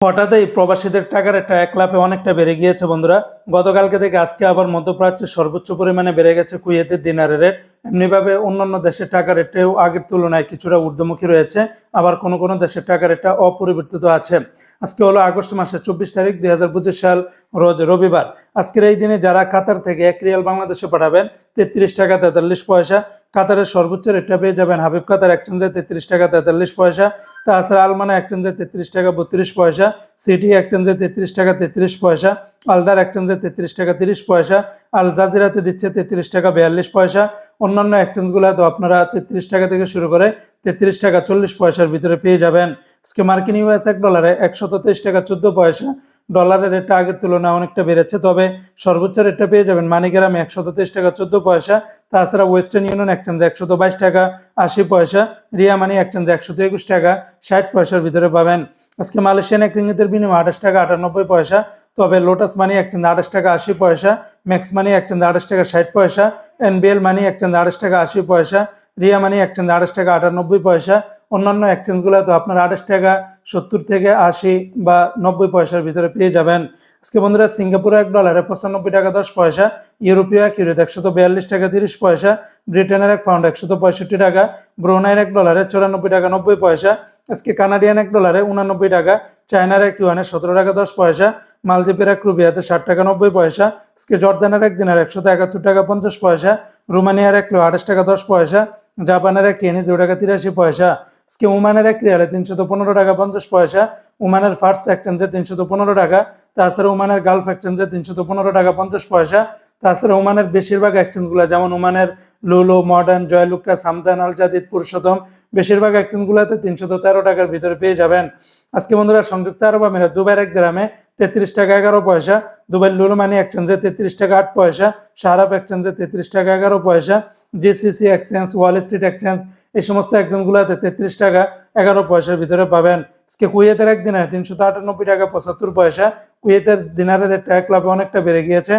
হঠাৎ এই প্রবাসীদের টাকার একটা এক লাফে অনেকটা বেড়ে গিয়েছে, বন্ধুরা। গতকালকে থেকে আজকে আবার মধ্যপ্রাচ্যের সর্বোচ্চ পরিমাণে বেড়ে গেছে কুয়েতের দিনারের রেট। এমনিভাবে অন্যান্য দেশের টাকার রেটটাও আগের তুলনায় কিছুটা ঊর্ধ্বমুখী রয়েছে, আবার কোনো কোনো দেশের টাকার রেটটা অপরিবর্তিত আছে। আজকে হলো আগস্ট মাসের চব্বিশ তারিখ দুই হাজার পঁচিশ সাল, রোজ রবিবার। আজকের এই দিনে যারা কাতার থেকে এক রিয়াল বাংলাদেশে পাঠাবেন তেত্রিশ টাকা তেতাল্লিশ পয়সা। কাতারের সর্বোচ্চ রেটটা পেয়ে যাবেন হাবিব কাতার এক্সচেঞ্জে তেত্রিশ টাকা তেতাল্লিশ পয়সা। তাছাড়া আলমানা এক্সচেঞ্জে তেত্রিশ টাকা বত্রিশ পয়সা। সিটি এক্সচেঞ্জে তেত্রিশ টাকা তেত্রিশ পয়সা। আলদার এক্সচেঞ্জে তেত্রিশ টাকা তিরিশ পয়সা। আল জাজিরাতে দিচ্ছে তেত্রিশ টাকা বিয়াল্লিশ পয়সা। অন্যান্য এক্সচেঞ্জগুলোতে আপনারা তেত্রিশ টাকা থেকে শুরু করে তেত্রিশ টাকা চল্লিশ পয়সার ভিতরে পেয়ে যাবেন। আজকে মার্কিন ইউএস এক ডলারে একশত তেইশ টাকা চোদ্দ পয়সা। ডলারের রেটটা আগের তুলনায় অনেকটা বেড়েছে, তবে সর্বোচ্চ রেটটা পেয়ে যাবেন মানিগ্রামে একশত তেইশ টাকা, চোদ্দ পয়সা। তাছাড়া ওয়েস্টার্ন ইউনিয়ন এক্সচেঞ্জ একশত বাইশ টাকা, আশি পয়সা। রিয়া মানি এক্সচেঞ্জ একশত একুশ টাকা, ষাট পয়সার ভিতরে পাবেন। আজকে মালয়েশিয়ান এক রিঙ্গিতের বিনিময়ে আঠাশ টাকা, আটানব্বই পয়সা। তবে লোটাস মানি এক্সচেঞ্জ আঠাশ টাকা, আশি পয়সা। ম্যাক্স মানি এক্সচেঞ্জ আঠাশ টাকা, ষাট পয়সা। এনবিএল মানি এক্সচেঞ্জ আঠাশ টাকা, আশি পয়সা। রিয়া মানি এক্সচেঞ্জ আঠাশ টাকা, আটানব্বই পয়সা। অন্যান্য এক্সচেঞ্জগুলো তো আপনার আঠাশ টাকা সত্তর থেকে আশি বা নব্বই পয়সার ভিতরে পেয়ে যাবেন। আজকে বন্ধুরা, সিঙ্গাপুরে এক ডলারে পঁচানব্বই টাকা দশ পয়সা, ইউরোপীয় এক ইউরোতে একশত বিয়াল্লিশ টাকা তিরিশ পয়সা, ব্রিটেনের এক পাউন্ড একশত পঁয়ষট্টি টাকা, ব্রুনাইয়ের এক ডলারে চুরানব্বই টাকা নব্বই পয়সা, আজকে কানাডিয়ান এক ডলারে উনানব্বই টাকা, চায়নার এক ইউয়ানে সতেরো টাকা দশ পয়সা, মালদ্বীপের এক রুবিয়াতে ষাট টাকা নব্বই পয়সা, আজকে জর্দানের এক দিনের একশত একাত্তর টাকা পঞ্চাশ পয়সা, রোমানিয়ার এক আঠাশ টাকা দশ পয়সা, জাপানের এক কেনি জিরো টাকা তিরাশি পয়সা আজকে ওমানের এক রিয়ালে তিনশত পনেরো টাকা, পঞ্চাশ পয়সা। ওমানের ফার্স্ট এক্সচেঞ্জে তিনশত পনেরো টাকা, তাছাড়া ওমানের গালফ এক্সচেঞ্জে তিনশত পনেরো টাকা, পঞ্চাশ পয়সা। তাছাড়া ওমানের বেশিরভাগ এক্সচেঞ্জগুলো যেমন ওমানের লুলো মডার্ন জয়লুক্কা সামদান আল জাদিদ পুরুষোত্তম, বেশিরভাগ এক্সচেঞ্জগুলোতে তিনশত তেরো টাকার ভিতরে পেয়ে যাবেন। আজকে বন্ধুরা, সংযুক্ত আরব আমিরাত, দুবাইয়ের এক গ্রামে তেত্রিশ টাকা এগারো পয়সা। দুবাই লুলু মানি এক্সচেঞ্জে তেত্রিশ টাকা আট পয়সা। সারাপ এক্সচেঞ্জে তেত্রিশ টাকা এগারো পয়সা। GCC exchange Wall Street exchange এই সমস্ত এক্সচেঞ্জগুলোতে তেত্রিশ টাকা এগারো পয়সার ভিতরে পাবেন। আজকে কুয়েতের একদিনে তিনশত আটানব্বই টাকা পঁচাত্তর পয়সা। কুয়েতের দিনারের রেটটা এক লাভে অনেকটা বেড়ে গিয়েছে।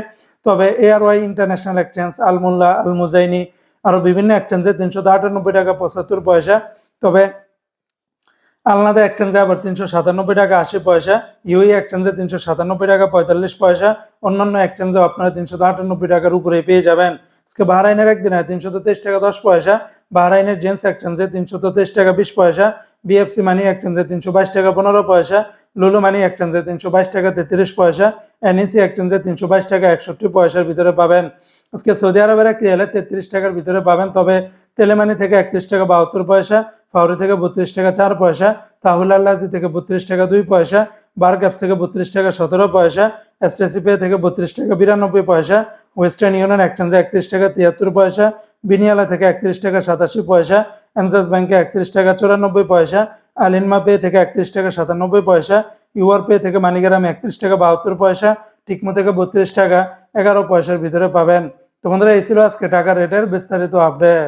তবে ARY international exchange Almulla Al Muzaini আরও বিভিন্ন এক্সচেঞ্জে তিনশত আটানব্বই টাকা পঁচাত্তর পয়সা। তবে আলনাদা এক্সচেঞ্জে আবার তিনশো সাতানব্বই টাকা আশি পয়সা ইউই এক্সচেঞ্জে তিনশো সাতানব্বই টাকা পঁয়তাল্লিশ পয়সা, অন্যান্য এক্সচেঞ্জেও আপনারা তিনশো আটানব্বই টাকার উপরে পেয়ে যাবেন। আজকে বাহরাইনের একদিনে তিনশো তেইশ টাকা দশ পয়সা, বাহরাইনের জেন্টস এক্সচেঞ্জে তিনশো তেইশ টাকা বিশ পয়সা বিএফসি মানি এক্সচেঞ্জে তিনশো বাইশ টাকা পনেরো পয়সা লুলু মানি এক্সচেঞ্জে তিনশো বাইশ টাকা তেত্রিশ পয়সা এনইসি এক্সচেঞ্জে তিনশো বাইশ টাকা একষট্টি পয়সার ভিতরে পাবেন। আজকে সৌদি আরবের এক রিয়ালে তেত্রিশ টাকার ভিতরে পাবেন, তবে তেলেমানি থেকে একত্রিশ টাকা বাহাত্তর পয়সা ফাউরি থেকে বত্রিশ টাকা চার পয়সা, তাহুল আল্লাজি থেকে বত্রিশ টাকা দুই পয়সা, বারগ্যাপস থেকে বত্রিশ টাকা সতেরো পয়সা এসটিসি পে থেকে বত্রিশ টাকা বিরানব্বই পয়সা, ওয়েস্টার্ন ইউনিয়ন এক্সচেঞ্জে একত্রিশ টাকা তিয়াত্তর পয়সা, বিনিয়ালা থেকে একত্রিশ টাকা সাতাশি পয়সা অ্যানসাস ব্যাংকে একত্রিশ টাকা চুরানব্বই পয়সা, আলিনমা পে থেকে একত্রিশ টাকা সাতানব্বই পয়সা, ইউআর পে থেকে মানিগ্রামে একত্রিশ টাকা বাহাত্তর পয়সা, টিকমো থেকে বত্রিশ টাকা এগারো পয়সার ভিতরে পাবেন। তো বন্ধুরা, এই ছিল আজকে টাকার রেটের বিস্তারিত আপডেট